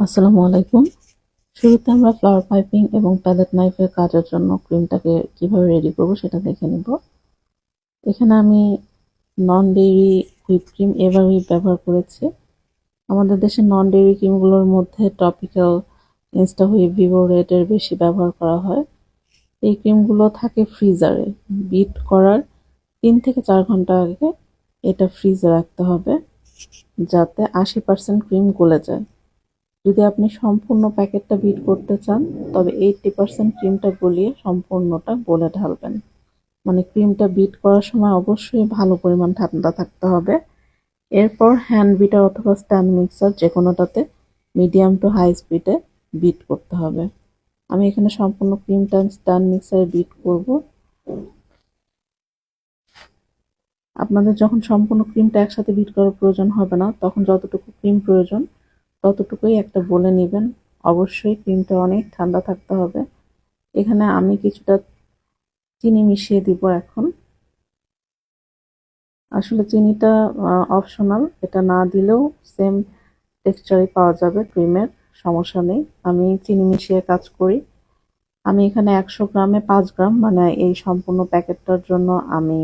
আসসালামু আলাইকুম। শুরুতে আমরা ফ্লাওয়ার পাইপিং এবং প্যালেট নাইফের কাজের জন্য ক্রিমটাকে কীভাবে রেডি করব সেটা দেখে নেব। এখানে আমি non dairy whip cream ever whip ব্যবহার করেছি। আমাদের দেশে নন ডেইরি ক্রিমগুলোর মধ্যে টপিক্যাল ইনস্টা হুইপ ভিভো রেডের বেশি ব্যবহার করা হয়। এই ক্রিমগুলো থাকে ফ্রিজারে বিট করার তিন থেকে চার ঘণ্টা আগে এটা ফ্রিজে রাখতে হবে, যাতে আশি পার্সেন্ট ক্রিম গলে যায়। যদি আপনি সম্পূর্ণ প্যাকেটটা বিট করতে চান, তবে এইটটি পার্সেন্ট ক্রিমটা গলিয়ে সম্পূর্ণটা বলে ঢালবেন। মানে ক্রিমটা বিট করার সময় অবশ্যই ভালো পরিমাণ ঠান্ডা থাকতে হবে। এরপর হ্যান্ড বিটার অথবা স্ট্যান্ড মিক্সার যে কোনোটাতে মিডিয়াম টু হাই স্পিডে বিট করতে হবে। আমি এখানে সম্পূর্ণ ক্রিমটা স্ট্যান্ড মিক্সারে বিট করব। আপনাদের যখন সম্পূর্ণ ক্রিমটা একসাথে বিট করার প্রয়োজন হবে না, তখন যতটুকু ক্রিম প্রয়োজন ততটুকুই একটা বলে নেবেন। অবশ্যই ক্রিমটা অনেক ঠান্ডা থাকতে হবে। এখানে আমি কিছুটা চিনি মিশিয়ে দিব এখন। আসলে চিনিটা অপশনাল এটা না দিলেও সেম টেক্সচারে পাওয়া যাবে ক্রিমের, সমস্যা নেই। আমি চিনি মিশিয়ে কাজ করি। আমি এখানে একশো গ্রামে পাঁচ গ্রাম মানে এই সম্পূর্ণ প্যাকেটটার জন্য আমি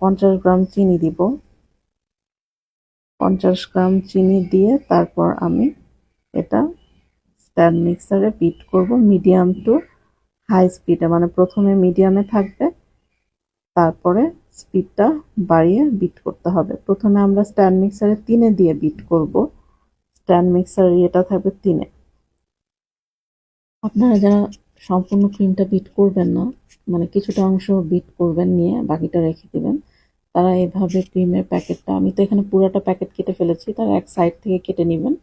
পঞ্চাশ গ্রাম চিনি দিব। পঞ্চাশ গ্রাম চিনি দিয়ে তারপর আমি এটা স্ট্যান্ড মিক্সারে বিট করব মিডিয়াম টু হাই স্পিডে মানে প্রথমে মিডিয়ামে থাকবে, তারপরে স্পিডটা বাড়িয়ে বিট করতে হবে। প্রথমে আমরা স্ট্যান্ড মিক্সারে তিনে দিয়ে বিট করব। স্ট্যান্ড মিক্সার ইয়েটা থাকবে তিনে। আপনারা যারা সম্পূর্ণ ক্রিমটা বিট করবেন না মানে কিছুটা অংশ বিট করবেন নিয়ে বাকিটা রেখে দেবেন। তারা এভাবে ক্রিমের প্যাকেটটা আমি তো এখানে পুরোটা প্যাকেট কেটে ফেলেছি, তারা এক সাইড থেকে কেটে নেবেন।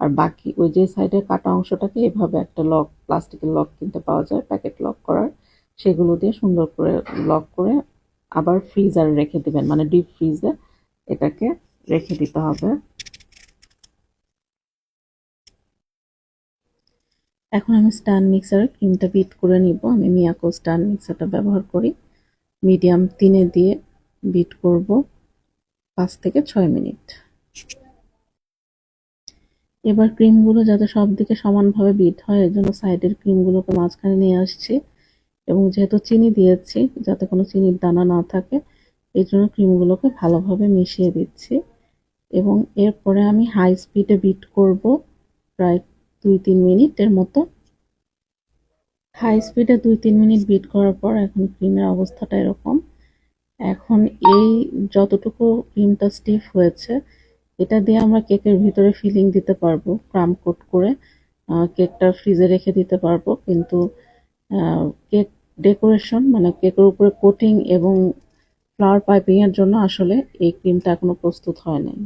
আর বাকি ওই যে সাইডের কাটা অংশটাকে এভাবে একটা লক প্লাস্টিকের লক কিনতে পাওয়া যায় প্যাকেট লক করার। সেগুলো দিয়ে সুন্দর করে লক করে আবার ফ্রিজারে রেখে দেবেন মানে ডিপ ফ্রিজে এটাকে রেখে দিতে হবে। এখন আমি স্ট্যান্ড মিক্সারে ক্রিমটা বিট করে নিব। আমি মিয়াকো স্ট্যান্ড মিক্সারটা ব্যবহার করি। মিডিয়াম তিনে দিয়ে বিট করব পাঁচ থেকে ছয় মিনিট। এবার ক্রিমগুলো যাতে সব দিকে সমানভাবে বিট হয়, এর জন্য সাইডের ক্রিমগুলোকে মাঝখানে নিয়ে আসছি এবং যেহেতু চিনি দিয়েছি, যাতে কোনো চিনির দানা না থাকে এই জন্য ক্রিমগুলোকে ভালোভাবে মিশিয়ে দিচ্ছি এবং এরপরে আমি হাই স্পিডে বিট করব প্রায় দুই তিন মিনিটের মতো। হাই স্পিডে দুই তিন মিনিট বিট করার পর এখন ক্রিমের অবস্থাটা এরকম। এখন এই যতটুকু ক্রিমটা স্টিফ হয়েছে, এটা দিয়ে আমরা কেকের ভিতরে ফিলিং দিতে পারব ক্রাম কোট করে কেকটা ফ্রিজে রেখে দিতে পারব, কিন্তু কেক ডেকোরেশন মানে কেকের উপরে কোটিং এবং ফ্লাওয়ার পাইপিংয়ের জন্য আসলে এই ক্রিমটা এখনও প্রস্তুত হয় নাই।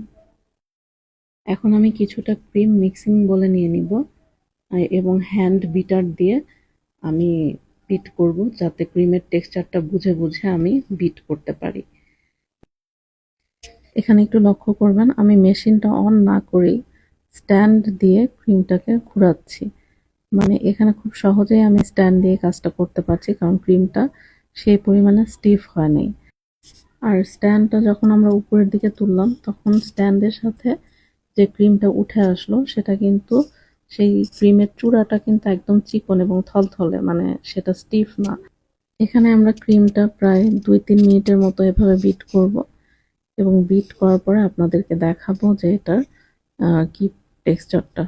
এখন আমি কিছুটা ক্রিম মিক্সিং বলে নিয়ে নিব এবং হ্যান্ড বিটার দিয়ে আমি বিট করব যাতে ক্রিমের টেক্সচারটা বুঝে বুঝে আমি বিট করতে পারি। এখানে একটু লক্ষ্য করবেন, আমি মেশিনটা অন না করেই স্ট্যান্ড দিয়ে ক্রিমটাকে ঘুরাচ্ছি। মানে এখানে খুব সহজেই আমি স্ট্যান্ড দিয়ে কাজটা করতে পারছি, কারণ ক্রিমটা সেই পরিমাণে স্টিফ হয় নাই। আর স্ট্যান্ডটা যখন আমরা উপরের দিকে তুললাম, তখন স্ট্যান্ডের সাথে যে ক্রিমটা উঠে আসলো, সেটা কিন্তু সেই ক্রিমের চূড়াটা কিন্তু একদম চিকন এবং থলথলে মানে সেটা স্টিফ না। এখানে আমরা ক্রিমটা প্রায় দুই তিন মিনিটের মতো এভাবে বিট করব। এবং বিট করার পরে আপনাদেরকে দেখাবো যে এটার কি টেক্সচারটা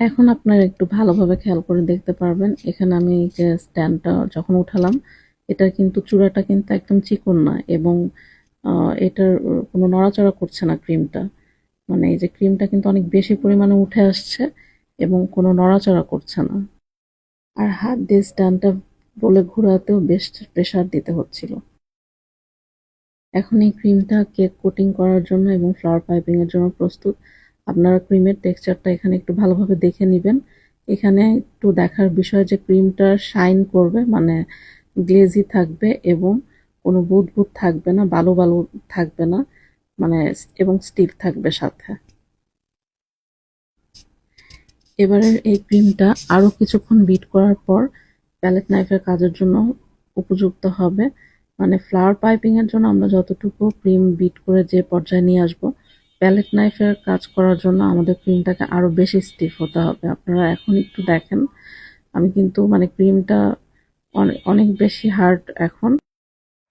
এখন আপনারা একটু ভালোভাবে খেয়াল করে দেখতে পারবেন। এখানে আমি যে স্ট্যান্ডটা যখন উঠালাম, এটার কিন্তু চূড়াটা কিন্তু একদম চিকন না এবং এটার কোনো নড়াচড়া করছে না ক্রিমটা। মানে এই যে ক্রিমটা কিন্তু অনেক বেশি পরিমাণে উঠে আসছে এবং কোনো নড়াচড়া করছে না। আর হাত দিয়ে স্ট্যান্ডটা বলে ঘোরাতেও বেশ প্রেশার দিতে হচ্ছিল। এখন এই ক্রিমটা কেক কোটিং করার জন্য এবং ফ্লাওয়ার পাইপিংয়ের জন্য প্রস্তুত। আপনারা ক্রিমের টেক্সচারটা এখানে একটু ভালোভাবে দেখে নেবেন। এখানে একটু দেখার বিষয় যে ক্রিমটা শাইন করবে মানে গ্লেজি থাকবে এবং কোনো বুদবুদ থাকবে না, বালু বালু থাকবে না মানে এবং স্টিফ থাকবে সাথে। এবারের এই ক্রিমটা আরও কিছুক্ষণ বিট করার পর প্যালেট নাইফের কাজের জন্য উপযুক্ত হবে। মানে ফ্লাওয়ার পাইপিং এর জন্য আমরা যতটুকু ক্রিম বিট করে যে পর্যায়ে নিয়ে আসব প্যালেট নাইফের কাজ করার জন্য আমাদের ক্রিমটাকে আরও বেশি স্টিফ হতে হবে। আপনারা এখন একটু দেখেন। আমি কিন্তু মানে ক্রিমটা অনেক বেশি হার্ড এখন।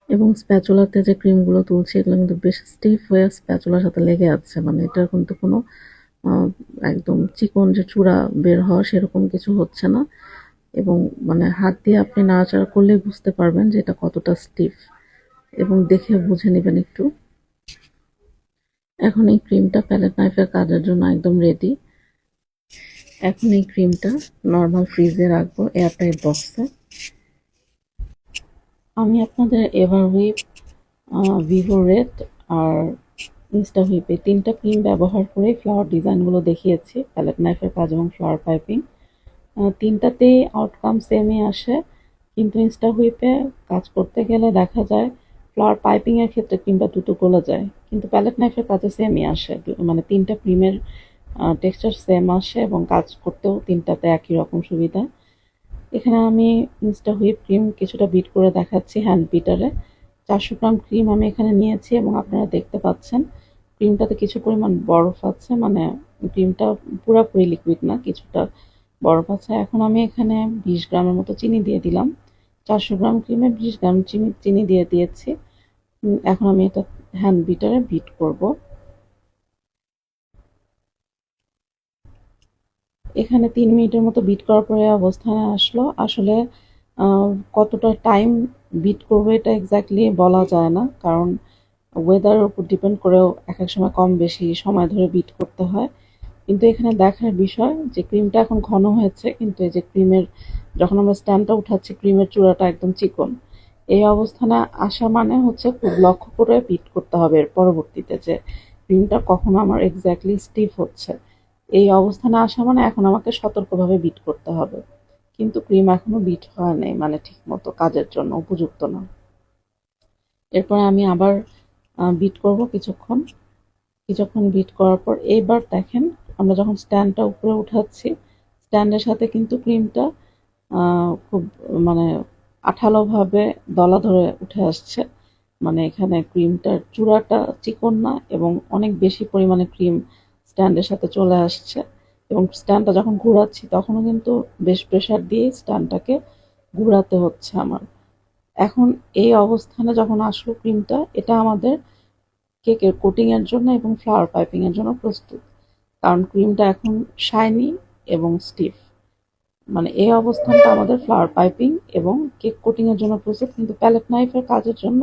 এবং স্প্যাচুলাতে যে ক্রিমগুলো তুলছি, এগুলো কিন্তু বেশ স্টিফ হয়ে স্প্যাচুলার সাথে লেগে আছে। মানে এটার কিন্তু কোনো একদম চিকন যে চূড়া বের হওয়া সেরকম কিছু হচ্ছে না। এবং মানে হাত দিয়ে আপনি নাড়াচাড়া করলেই বুঝতে পারবেন যে এটা কতটা স্টিফ এবং দেখে বুঝে নেবেন একটু। এখন এই ক্রিমটা প্যালেট নাইফের কাজের জন্য একদম রেডি এখন এই ক্রিমটা নর্মাল ফ্রিজে রাখব এয়ারটাইট বক্সে আমি আপনাদের এভার হুইপ ভিভো রেড আর ইনস্টা হুইপ তিনটা ক্রিম ব্যবহার করে ফ্লাওয়ার ডিজাইনগুলো দেখিয়েছি প্যালেট নাইফের কাজ এবং ফ্লাওয়ার পাইপিং তিনটাতেই আউটকাম সেমই আসে, কিন্তু ইনস্টা হুইপে কাজ করতে গেলে দেখা যায় ফ্লাওয়ার পাইপিং এর ক্ষেত্রে ক্রিমটা দুটো গলে যায়। কিন্তু প্যালেট নাইফের কাজে সেমই আসে। মানে তিনটা ক্রিমের টেক্সচার সেম আসে এবং কাজ করতেও তিনটাতে একই রকম সুবিধা। এখানে আমি ইনস্টা হুইপ ক্রিম কিছুটা বিট করে দেখাচ্ছি হ্যান্ড বিটারে চারশো গ্রাম ক্রিম আমি এখানে নিয়েছি এবং আপনারা দেখতে পাচ্ছেন ক্রিমটাতে কিছু পরিমাণ বরফ আছে। মানে ক্রিমটা পুরোপুরি লিকুইড না, কিছুটা বরফ আছে। এখন আমি এখানে বিশ গ্রামের মতো চিনি দিয়ে দিলাম। চারশো গ্রাম ক্রিমে বিশ গ্রাম চিনি চিনি দিয়ে দিয়েছি। এখন আমি এটা হ্যান্ড বিটারে বিট করব। এখানে তিন মিনিটের মতো বিট করার পরে অবস্থানে আসলো। আসলে কতটা টাইম বিট করব এটা এক্স্যাক্টলি বলা যায় না, কারণ ওয়েদারের উপর ডিপেন্ড করেও এক এক সময় কম বেশি সময় ধরে বিট করতে হয়। কিন্তু এখানে দেখার বিষয় যে ক্রিমটা এখন ঘন হয়েছে, কিন্তু এই যে ক্রিমের যখন আমরা স্ট্যান্ডটা উঠাচ্ছি ক্রিমের চূড়াটা একদম চিকন। এই অবস্থানে আসা মানে হচ্ছে খুব লক্ষ্য করে বিট করতে হবে এর পরবর্তীতে যে ক্রিমটা কখন আমার এক্স্যাক্টলি স্টিফ হচ্ছে। এই অবস্থানে আসা মানে এখন আমাকে সতর্কভাবে বিট করতে হবে। কিন্তু ক্রিম এখনও বিট হয় নাই মানে ঠিক মতো কাজের জন্য উপযুক্ত না। এরপর আমি আবার বিট করব কিছুক্ষণ। কিছুক্ষণ বিট করার পর এইবার দেখেন আমরা যখন স্ট্যান্ডটা উপরে উঠাচ্ছি স্ট্যান্ডের সাথে কিন্তু ক্রিমটা খুব মানে আঠালোভাবে দলা ধরে উঠে আসছে। মানে এখানে ক্রিমটার চূড়াটা চিকন না এবং অনেক বেশি পরিমাণে ক্রিম স্ট্যান্ডের সাথে চলে আসছে এবং স্ট্যান্ডটা যখন ঘোরাচ্ছি তখনও কিন্তু বেশ প্রেসার দিয়ে স্ট্যান্ডটাকে ঘোরাতে হচ্ছে আমার। এখন এই অবস্থানে যখন আসলো ক্রিমটা, এটা আমাদের কেকের কোটিং এর জন্য এবং ফ্লাওয়ার পাইপিং এর জন্য প্রস্তুত। কারণ ক্রিমটা এখন শাইনি এবং স্টিফ মানে এই অবস্থানটা আমাদের ফ্লাওয়ার পাইপিং এবং কেক কোটিং এর জন্য প্রস্তুত কিন্তু প্যালেট নাইফের কাজের জন্য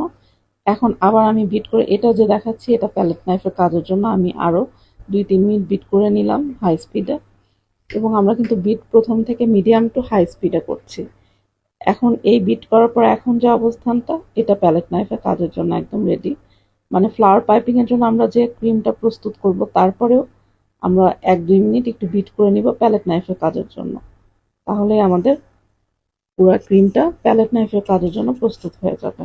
এখন আবার আমি বিট করে এটা যে দেখাচ্ছি, এটা প্যালেট নাইফের কাজের জন্য আমি আরও দুই তিন মিনিট বিট করে নিলাম হাই স্পিডে এবং আমরা কিন্তু বিট প্রথম থেকে মিডিয়াম টু হাই স্পিডে করছি। এখন এই বিট করার পর এখন যে অবস্থানটা, এটা প্যালেট নাইফের কাজের জন্য একদম রেডি মানে ফ্লাওয়ার পাইপিংয়ের জন্য আমরা যে ক্রিমটা প্রস্তুত করব, তারপরেও আমরা এক দুই মিনিট একটু বিট করে নিব প্যালেট নাইফের কাজের জন্য। তাহলে আমাদের পুরো ক্রিমটা প্যালেট নাইফের কাজের জন্য প্রস্তুত হয়ে যাবে।